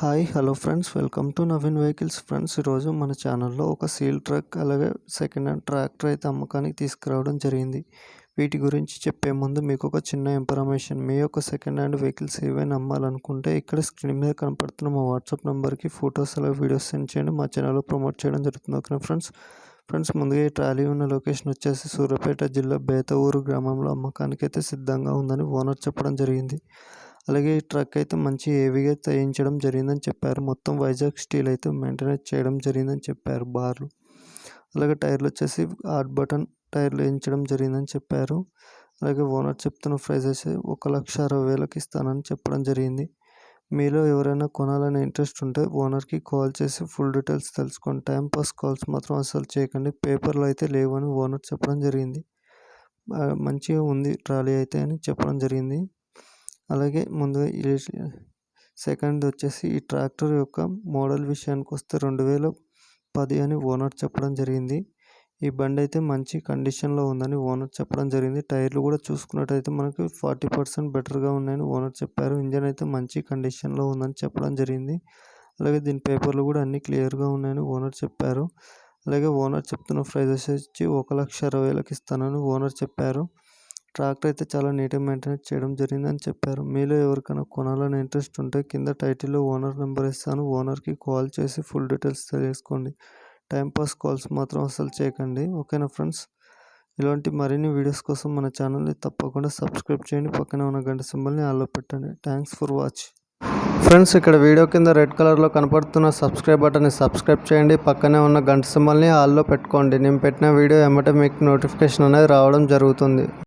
Hi hello friends welcome to Naveen vehicles friends ఈరోజు మన ఛానల్లో ఒక సీల్ ట్రక్ అలాగే సెకండ్ హ్యాండ్ ట్రాక్టర్ అయితే అమ్మకానికి తీసుకురావడం జరిగింది. వీటి గురించి చెప్పే ముందు మీకు ఒక చిన్న ఇన్ఫర్మేషన్ మీ యొక్క సెకండ్ హ్యాండ్ వెహికల్స్ ఏవైనా అమ్మాలనుకుంటే ఇక్కడ స్క్రీన్ మీద కనపడుతున్న మా వాట్సాప్ నెంబర్కి ఫొటోస్ అలాగే వీడియోస్ సెండ్ చేయండి. మా ఛానల్లో ప్రమోట్ చేయడం జరుగుతుంది. ఓకే ఫ్రెండ్స్ ఫ్రెండ్స్ ముందుగా ఈ ట్రాలీ ఉన్న లొకేషన్ వచ్చేసి సూర్యాపేట జిల్లా బేతవూరు గ్రామంలో అమ్మకానికి అయితే సిద్ధంగా ఉందని ఓనర్ చెప్పడం జరిగింది. అలాగే ఈ ట్రక్ అయితే మంచి హెవీగా తయించడం జరిగిందని చెప్పారు. మొత్తం వైజాగ్ స్టీల్ అయితే మెయింటెనెన్స్ చేయడం జరిగిందని చెప్పారు బార్లు. అలాగే టైర్లు వచ్చేసి హార్ట్ బటన్ టైర్లు వేయించడం జరిగిందని చెప్పారు. అలాగే ఓనర్ చెప్తున్న ప్రైస్ వచ్చి ఒక లక్ష అరవై వేలకు ఇస్తానని చెప్పడం జరిగింది. మీలో ఎవరైనా కొనాలని ఇంట్రెస్ట్ ఉంటే ఓనర్కి కాల్ చేసి ఫుల్ డీటెయిల్స్ తెలుసుకోండి టైం పాస్ కాల్స్ మాత్రం అసలు చేయకండి. పేపర్లు అయితే లేవని ఓనర్ చెప్పడం జరిగింది. మంచిగా ఉంది ట్రాలీ అయితే అని చెప్పడం జరిగింది. అలాగే ముందుగా ఈ సెకండ్ వచ్చేసి ఈ ట్రాక్టర్ యొక్క మోడల్ విషయానికి వస్తే రెండు వేల పది అని ఓనర్ చెప్పడం జరిగింది. ఈ బండి అయితే మంచి కండిషన్లో ఉందని ఓనర్ చెప్పడం జరిగింది. టైర్లు కూడా చూసుకున్నట్టయితే మనకి ఫార్టీ పర్సెంట్ బెటర్గా ఉన్నాయని ఓనర్ చెప్పారు. ఇంజన్ అయితే మంచి కండిషన్లో ఉందని చెప్పడం జరిగింది. అలాగే దీని పేపర్లు కూడా అన్నీ క్లియర్గా ఉన్నాయని ఓనర్ చెప్పారు. అలాగే ఓనర్ చెప్తున్న ప్రైజెస్ వచ్చి ఒక లక్ష అరవై వేలకు ఇస్తానని ఓనర్ చెప్పారు. ట్రాక్టర్ అయితే చాలా నీట్గా మెయింటెనెన్స్ చేయడం జరిగిందని చెప్పారు. మీలో ఎవరికైనా కొనాలని ఇంట్రెస్ట్ ఉంటే కింద టైటిల్లో ఓనర్ నెంబర్ ఇస్తాను. ఓనర్కి కాల్ చేసి ఫుల్ డీటెయిల్స్ తెలియజేసుకోండి. టైంపాస్ కాల్స్ మాత్రం అసలు చేయకండి. ఓకేనా ఫ్రెండ్స్? ఇలాంటి మరిన్ని వీడియోస్ కోసం మన ఛానల్ని తప్పకుండా సబ్స్క్రైబ్ చేయండి. పక్కనే ఉన్న గంట సింబల్ని ఆల్లో పెట్టండి. Thanks for watch. ఫ్రెండ్స్ ఇక్కడ వీడియో కింద రెడ్ కలర్లో కనపడుతున్న సబ్స్క్రైబ్ బటన్ని సబ్స్క్రైబ్ చేయండి. పక్కనే ఉన్న గంట సింబల్ని ఆల్లో పెట్టుకోండి. నేను పెట్టిన వీడియో ఎమ్మటే మీకు నోటిఫికేషన్ అనేది రావడం జరుగుతుంది.